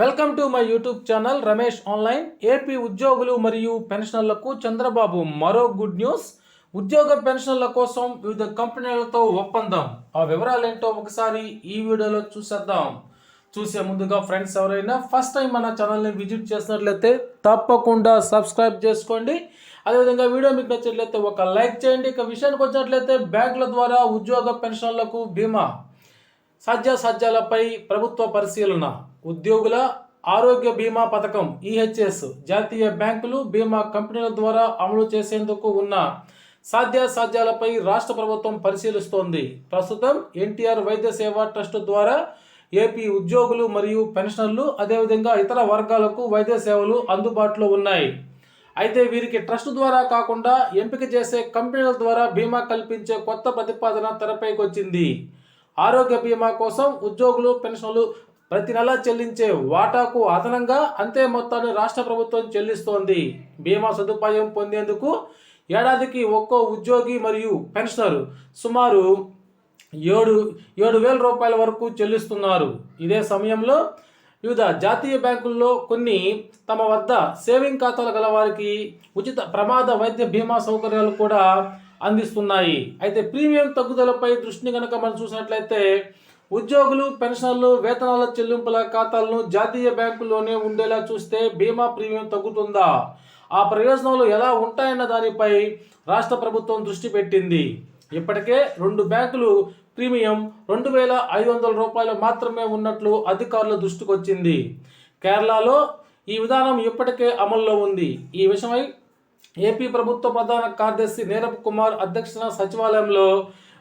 Welcome to my YouTube channel Ramesh Online. AP ఉద్యోగులు మరియు పెన్షనర్లకు చంద్రబాబు మరో గుడ్ న్యూస్. ఉద్యోగ పెన్షన్ల కోసం వివిధ కంపెనీలతో ఒప్పందం. ఆ వివరాలు ఏంటో ఒకసారి ఈ వీడియోలో చూసేద్దాం. చూసే ముందుగా ఫ్రెండ్స్ ఎవరైనా ఫస్ట్ టైం మన ఛానల్ని విజిట్ చేసినట్లయితే తప్పకుండా సబ్స్క్రైబ్ చేసుకోండి. అదేవిధంగా వీడియో మీకు నచ్చినట్లయితే ఒక లైక్ చేయండి. ఇక విషయానికి వచ్చినట్లయితే బ్యాంకుల ద్వారా ఉద్యోగ పెన్షన్లకు బీమా. సాధ్యాసాధ్యాలపై ప్రభుత్వ పరిశీలన. ఉద్యోగుల ఆరోగ్య బీమా పథకం ఈహెచ్ఎస్ జాతీయ బ్యాంకులు బీమా కంపెనీల ద్వారా అమలు చేసేందుకు ఉన్న సాధ్యాసాధ్యాలపై రాష్ట్ర ప్రభుత్వం పరిశీలిస్తోంది. ప్రస్తుతం ఎన్టీఆర్ వైద్య సేవా ట్రస్ట్ ద్వారా ఏపీ ఉద్యోగులు మరియు పెన్షనర్లు అదేవిధంగా ఇతర వర్గాలకు వైద్య సేవలు అందుబాటులో ఉన్నాయి. అయితే వీరికి ట్రస్ట్ ద్వారా కాకుండా ఎంపిక చేసే కంపెనీల ద్వారా బీమా కల్పించే కొత్త ప్రతిపాదన తెరపైకి వచ్చింది ఆరోగ్య బీమా కోసం ఉద్యోగులు పెన్షన్లు ప్రతి నెల చెల్లించే వాటాకు అదనంగా అంతే మొత్తాన్ని రాష్ట్ర ప్రభుత్వం చెల్లిస్తోంది. బీమా సదుపాయం పొందేందుకు ఏడాదికి ఒక్కో ఉద్యోగి మరియు పెన్షనర్ సుమారు ఏడు ఏడు వేల రూపాయల వరకు చెల్లిస్తున్నారు. ఇదే సమయంలో వివిధ జాతీయ బ్యాంకుల్లో కొన్ని తమ వద్ద సేవింగ్ ఖాతాలు గల వారికి ఉచిత ప్రమాద వైద్య బీమా సౌకర్యాలు కూడా అందిస్తున్నాయి. అయితే ప్రీమియం తగ్గుదలపై దృష్టిని కనుక మనం చూసినట్లయితే ఉద్యోగులు పెన్షన్లు వేతనాల చెల్లింపుల ఖాతాలను జాతీయ బ్యాంకుల్లోనే ఉండేలా చూస్తే బీమా ప్రీమియం తగ్గుతుందా? ఆ ప్రయోజనాలు ఎలా ఉంటాయన్న దానిపై రాష్ట్ర ప్రభుత్వం దృష్టి పెట్టింది. ఇప్పటికే రెండు బ్యాంకులు ప్రీమియం రెండు వేల ఐదు వందల రూపాయలు మాత్రమే ఉన్నట్లు అధికారుల దృష్టికి వచ్చింది కేరళలో ఈ విధానం ఇప్పటికే అమల్లో ఉంది. ఈ విషయమై ఏపీ ప్రభుత్వ ప్రధాన కార్యదర్శి నీరబ్ కుమార్ అధ్యక్షతన సచివాలయంలో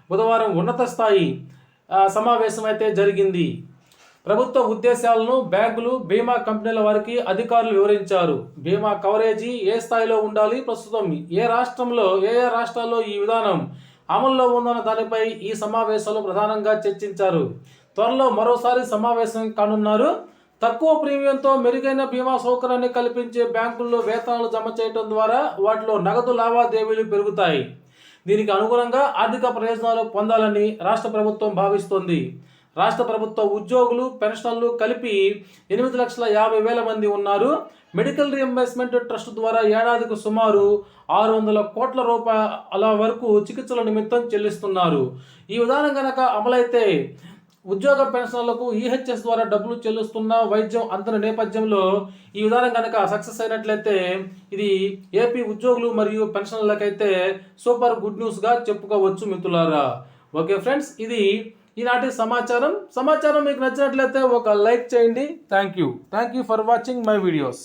బుధవారం ఉన్నత స్థాయి సమావేశం అయితే జరిగింది. ప్రభుత్వ ఉద్దేశాలను బ్యాంకులు బీమా కంపెనీల వారికి అధికారులు వివరించారు. బీమా కవరేజీ ఏ స్థాయిలో ఉండాలి? ప్రస్తుతం ఏ రాష్ట్రంలో ఏ ఏ రాష్ట్రాల్లో ఈ విధానం అమల్లో ఉందన్న దానిపై ఈ సమావేశంలో ప్రధానంగా చర్చించారు. త్వరలో మరోసారి సమావేశం కానున్నారు. తక్కువ ప్రీమియంతో మెరుగైన బీమా సౌకర్యాన్ని కల్పించే బ్యాంకుల్లో వేతనాలు జమ చేయడం ద్వారా వాటిలో నగదు లావాదేవీలు పెరుగుతాయి. దీనికి అనుగుణంగా ఆర్థిక ప్రయోజనాలు పొందాలని రాష్ట్ర ప్రభుత్వం భావిస్తోంది. రాష్ట్ర ప్రభుత్వ ఉద్యోగులు పెన్షనర్లు కలిపి ఎనిమిది లక్షల యాభై వేల మంది ఉన్నారు. మెడికల్ రియంబర్స్మెంట్ ట్రస్ట్ ద్వారా ఏడాదికి సుమారు ఆరు వందల కోట్ల రూపాయల వరకు చికిత్సల నిమిత్తం చెల్లిస్తున్నారు. ఈ విధానం కనుక అమలైతే ఉద్యోగ పెన్షన్లకు ఈహెచ్ఎస్ ద్వారా డబ్బులు చెల్లిస్తున్న వైద్యం అంతని నేపథ్యంలో ఈ విధానం కనుక సక్సెస్ అయినట్లయితే ఇది ఏపీ ఉద్యోగులు మరియు పెన్షన్లకైతే సూపర్ గుడ్ న్యూస్గా చెప్పుకోవచ్చు మిత్రులారా. ఓకే ఫ్రెండ్స్ ఇది ఈనాటి సమాచారం. సమాచారం మీకు నచ్చినట్లయితే ఒక లైక్ చేయండి. Thank you. Thank you for watching my videos.